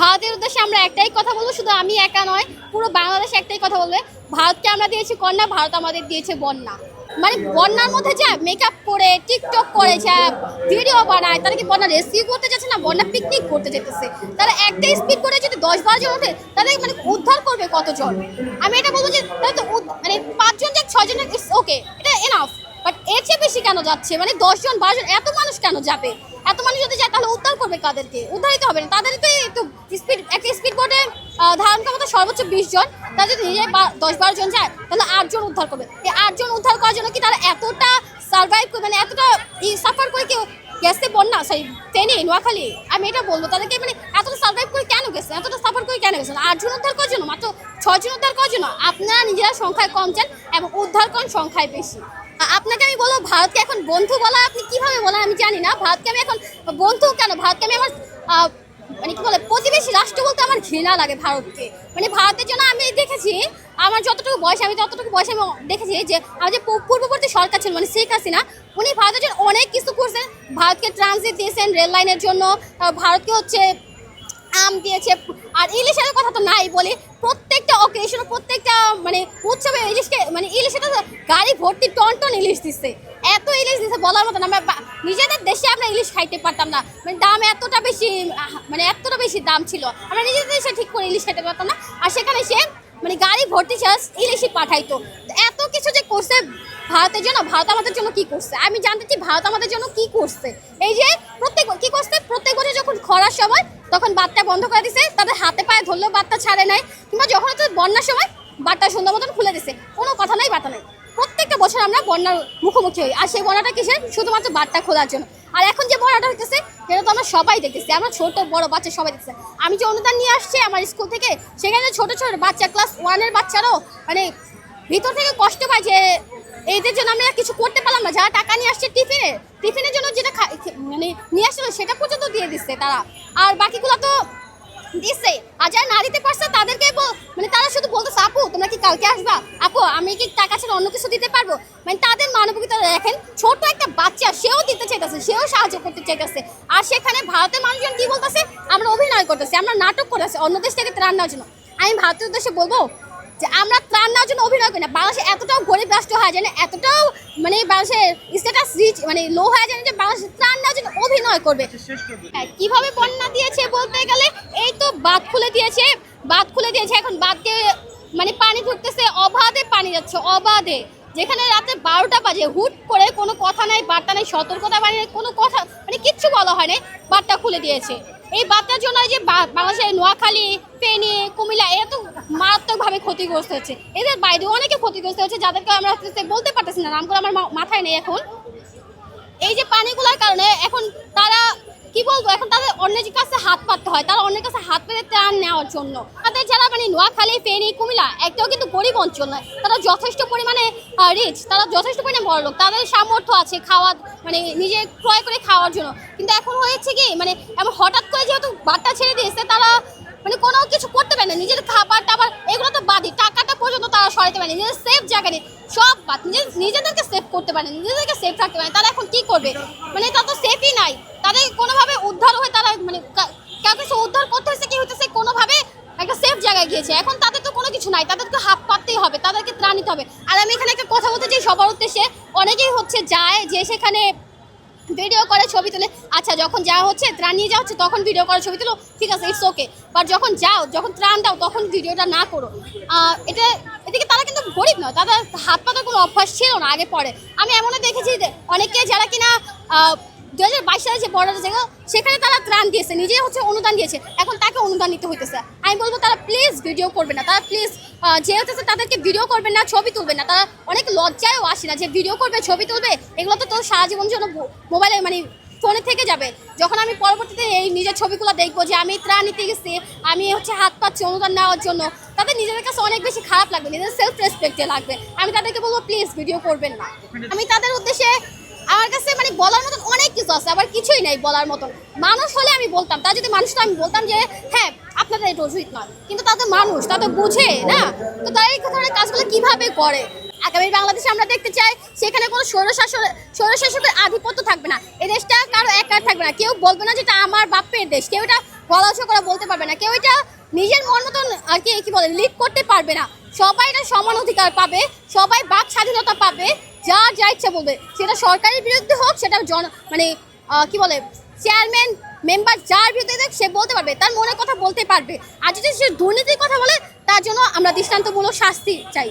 ভারতের উদ্দেশ্যে আমরা একটাই কথা বলব, শুধু আমি একা নয়, পুরো বাংলাদেশ একটাই কথা বলবে। ভারতকে আমরা দিয়েছি কন্যা, ভারত আমাদের দিয়েছে বন্যা। মানে বন্যার মধ্যে যা মেকআপ করে টিকটক করে, যা ভিডিও বানায়, তারা কি বন্যা রেস্কিউ করতে যাচ্ছে না? বন্যা পিকনিক করতে যেতেছে তারা একটা স্পিড করে যদি দশ বারো জন ওঠে তাদের মানে উদ্ধার করবে কতজন? আমি এটা বলব যে তারা তো মানে পাঁচজন যে ছয়জন ইটস ওকে এটা এনাফ বাট এর চেয়ে বেশি কেন যাচ্ছে? মানে দশজন, বারোজন, এত মানুষ কেন যাবে? এত মানুষ যদি যায়, তাহলে উদ্ধার করবে কাদেরকে? উদ্ধারিত হবে না। তাদের তো একটু স্পিড একটা স্পিড বোটে ধারণ ক্ষমতা সর্বোচ্চ বিশ জন, তারা যদি নিজে দশ বারো জন যায়, তাহলে আটজন উদ্ধার করবে। এই আটজন উদ্ধার করার জন্য কি তারা এতটা সার্ভাইভ মানে এতটা সাফার করে কেউ গেছে বন্যা? সরি ট্রেনে, নোয়াখালী। আমি এটা বলব, তাদেরকে মানে এতটা সার্ভাইভ করে কেন গেছে? এতটা সাফার করে কেন গেছে? আটজন উদ্ধার করার জন্য, মাত্র ছজন উদ্ধার করার জন্য আপনারা নিজেরা সংখ্যায় কম চান এবং উদ্ধার করেন সংখ্যায় বেশি। আপনাকে আমি বলব, ভারতকে এখন বন্ধু বলা আপনি কীভাবে বলেন আমি জানি না। ভারতকে আমি এখন বন্ধু কেন? ভারতকে আমি আমার মানে কি বলে, প্রতিবেশী রাষ্ট্র বলতে আমার ঘৃণা লাগে ভারতকে। মানে ভারতের জন্য আমি দেখেছি, আমার যতটুকু বয়স, আমি ততটুকু বয়স আমি দেখেছি যে আমাদের পূর্ববর্তী সরকার ছিল মানে শেখ হাসিনা, উনি ভারতের জন্য অনেক কিছু করছেন। ভারতকে ট্রানজিট দিয়েছেন রেল লাইনের জন্য ভারতকে হচ্ছে আম দিয়েছে, আর ইলিশের কথা তো নাই বলি। প্রত্যেকটা অকেশন প্রত্যেকটা মানে উৎসবে ইলিশকে মানে ইলিশে তো গাড়ি ভর্তি টন টন ইলিশ দিচ্ছে। এত ইলিশ দিচ্ছে বলার মতো না। আমরা নিজেদের দেশে আমরা ইলিশ খাইতে পারতাম না। মানে দাম এতটা বেশি মানে এতটা বেশি দাম ছিল। আমরা নিজেদের দেশে ঠিক করে ইলিশ খাইতে পারতাম না। আর সেখানে সে মানে গাড়ি ভর্তি চাষ ইলিশই পাঠাইতো। এত কিছু যে করছে ভারতের জন্য, ভারত আমাদের জন্য কি করছে? আমি জানতে চাই ভারত আমাদের জন্য কি করছে? এই যে প্রত্যেক, কি করছে? প্রত্যেক বছর যখন খরার সময় তখন বাতটা বন্ধ করে দিছে, তাদের হাতে পায়ে ধরলেও বাতটা ছাড়ে নাই, কিংবা যখন হচ্ছে বন্যার সময় বাতটা সুন্দর মতন খুলে দিছে, কোনো কথা নাই বাতা নাই। প্রত্যেকটা বছর আমরা বন্যার মুখোমুখি হই। আর সেই বন্যাটা কিসের? শুধুমাত্র বাতটা খোলার জন্য। আর এখন যে বন্যাটা হইতেছে, সেটা তো আমরা সবাই দেখতেছি। আমরা ছোট, বড় বাচ্চা সবাই দেখতেছি। আমি যে অনুদান নিয়ে আসছি আমার স্কুল থেকে, সেখানে ছোট ছোট বাচ্চা ক্লাস ওয়ানের বাচ্চারাও মানে ভিতর থেকে কষ্ট পায় যে এদের জন্য আমরা কিছু করতে পারলাম না। যারা টাকা নিয়ে আসছে টিফিনে, টিফিনের জন্য যেটা মানে নিয়ে আসছিল, সেটা পর্যন্ত দিয়ে দিচ্ছে তারা। আর বাকিগুলো তো দিচ্ছে আর যারা না দিতে পারছে, তাদেরকে মানে তারা শুধু বলতেছে, আপু, তোমরা কি কালকে আসবা? আপু, আমি কি টাকা ছাড়া অন্য কিছু দিতে পারব? মানে তাদের মানবিকতা দেখেন, ছোট একটা বাচ্চা, সেও দিতে চাইতেছে, সেও সাহায্য করতে চাইতেছে। আর সেখানে ভারতের মানুষজন কি বলতেছে? আমরা অভিনয় করতেছি, আমরা নাটক করতেছি, অন্য দেশ থেকে ত্রাণ নেওয়ার জন্য। আমি ভারতের উদ্দেশ্যে বলব যে আমরা ত্রাণ নেওয়ার জন্য অভিনয় করি না। বাংলাদেশে এতটাও গরিব রাষ্ট্র হয় যায় না এতটাও মানে বাংলাদেশের স্ট্যাটাস রিচ মানে লো হয়ে যায় যে বাংলাদেশে ত্রাণ নেওয়ার জন্য অভিনয় করবে। হ্যাঁ, কীভাবে বন্যা দিয়েছে বলতে গেলে এই তো বাঁধ খুলে দিয়েছে বাঁধ খুলে দিয়েছে এখন বাঁধকে মানে পানি ঢুকতেছে অবাধে পানি যাচ্ছে অবাধে। যেখানে রাতে বারোটা বাজে হুট করে কোনো কথা নাই বার্তা নাই সতর্কতা বাড়ি নাই কোনো কথা মানে কিচ্ছু বলা হয় নাই বার্তা খুলে দিয়েছে। এই বার্তার জন্য যে বাংলাদেশের নোয়াখালী ফেনী কুমিল্লা, এরা তো মারাত্মকভাবে ক্ষতিগ্রস্ত হচ্ছে। এদের বাইরেও অনেকে ক্ষতিগ্রস্ত হচ্ছে, যাদেরকে আমরা বলতে পারতেছি না, নামগুলো আমার মাথায় নেই এখন। এই যে পানিগুলোর কারণে এখন তারা, কি বলব, এখন তাদের অন্যের কাছে হাত পাততে হয়, তারা অন্যের কাছে হাত পেতে ত্রাণ নেওয়ার জন্য। তাদের যারা মানে নোয়াখালী, ফেনী, কুমিল্লা, একটাও কিন্তু গরিব অঞ্চল নয়। তারা যথেষ্ট পরিমাণে রিচ তারা যথেষ্ট পরিমাণে বড় লোক। তাদের সামর্থ্য আছে খাওয়া মানে নিজে ক্রয় করে খাওয়ার জন্য। কিন্তু এখন হয়েছে কি মানে এমন হঠাৎ করে যেহেতু বার্তা ছেড়ে দিয়েছে, তারা মানে কোনো কিছু করতে পারে না নিজেদের খাবার টাবার এগুলো তো বাদই, টাকাটা পর্যন্ত তারা সরাতে পারে না নিজেদের সেফ জায়গা নেই, সব বাদ নিজেদের নিজেদেরকে সেভ করতে পারে নিজেদেরকে সেফ রাখতে পারে তারা এখন কি করবে? মানে তা তো সেফই নাই তাদের কোনোভাবে উদ্ধার হয়ে তারা মানে কাউকে সে উদ্ধার করতে হচ্ছে কি হইতেছে, কোনোভাবে একটা সেফ জায়গায় গিয়েছে, এখন তাদের তো কোনো কিছু নাই, তাদেরকে হাত পাততেই হবে, তাদেরকে ত্রাণ নিতে হবে। আর আমি এখানে একটা কথা বলতে চাই, সবার উদ্দেশ্যে, অনেকেই হচ্ছে যায় যে সেখানে ভিডিও করে ছবি তুলে। আচ্ছা যখন যা হচ্ছে, ত্রাণ নিয়ে যাওয়া হচ্ছে, তখন ভিডিও করে ছবি তুলো। ঠিক আছে ইটস ওকে বাট যখন যাও, যখন ত্রাণ দাও, তখন ভিডিওটা না করো। এটা, এদিকে তারা কিন্তু গরিব নয়। তাদের হাত পাতার কোনো অভ্যাস ছিল না আগে পরে। আমি এমনও দেখেছি অনেকে যারা কিনা দু হাজার বাইশ সালে যে বর্ডার জায়গা সেখানে তারা ত্রাণ দিয়েছে নিজে হচ্ছে অনুদান দিয়েছে। এখন তাকে অনুদান নিতে হইতেছে। আমি বলব, তারা প্লিজ ভিডিও করবে না। তারা প্লিজ যে হচ্ছে তাদেরকে ভিডিও করবে না, ছবি তুলবে না। তারা অনেক লজ্জায়ও আসে না যে ভিডিও করবে, ছবি তুলবে। এগুলো তো তোর সারা জীবন জন্য মোবাইলে মানে ফোনে থেকে যাবে। যখন আমি পরবর্তীতে এই নিজের ছবিগুলো দেখব যে আমি ত্রাণ নিতে গেছি, আমি হচ্ছে হাত পাচ্ছি অনুদান নেওয়ার জন্য, তাদের নিজেদের কাছে অনেক বেশি খারাপ লাগবে। নিজেদের সেলফ রেসপেক্টে লাগবে। আমি তাদেরকে বলব প্লিজ ভিডিও করবেন না। আমি তাদের উদ্দেশ্যে আমার কাছে মানে বলার মতন অনেক কিছু আছে, আবার কিছুই নাই বলার মতন। মানুষ হলে আমি বলতাম তা যদি মানুষটা আমি বলতাম যে হ্যাঁ আপনাদের এটা উচিত নয়। কিন্তু তাদের মানুষ, তা তো বুঝে, না? তো তারা এই ধরনের কাজগুলো কীভাবে করে? আগামী বাংলাদেশে আমরা দেখতে চাই, সেখানে কোনো স্বৈরশাসন স্বৈরশাসকের আধিপত্য থাকবে না। এই দেশটা কারও একার থাকবে না। কেউ বলবে না যে এটা আমার বাপের দেশ, কেউ এটা গলা উঁচু করে বলতে পারবে না। কেউ এটা নিজের মন মতন আর কি কি বলে লিড করতে পারবে না। সবাই এটা সমান অধিকার পাবে, সবাই বাক স্বাধীনতা পাবে। যার যা ইচ্ছা বলবে। সেটা সরকারের বিরুদ্ধে হোক, সেটা জন মানে কি বলে চেয়ারম্যান মেম্বার যার বিরুদ্ধে দেখ, সে বলতে পারবে, তার মনের কথা বলতে পারবে। আর যদি সে দুর্নীতির কথা বলে, তার জন্য আমরা দৃষ্টান্তমূলক শাস্তি চাই।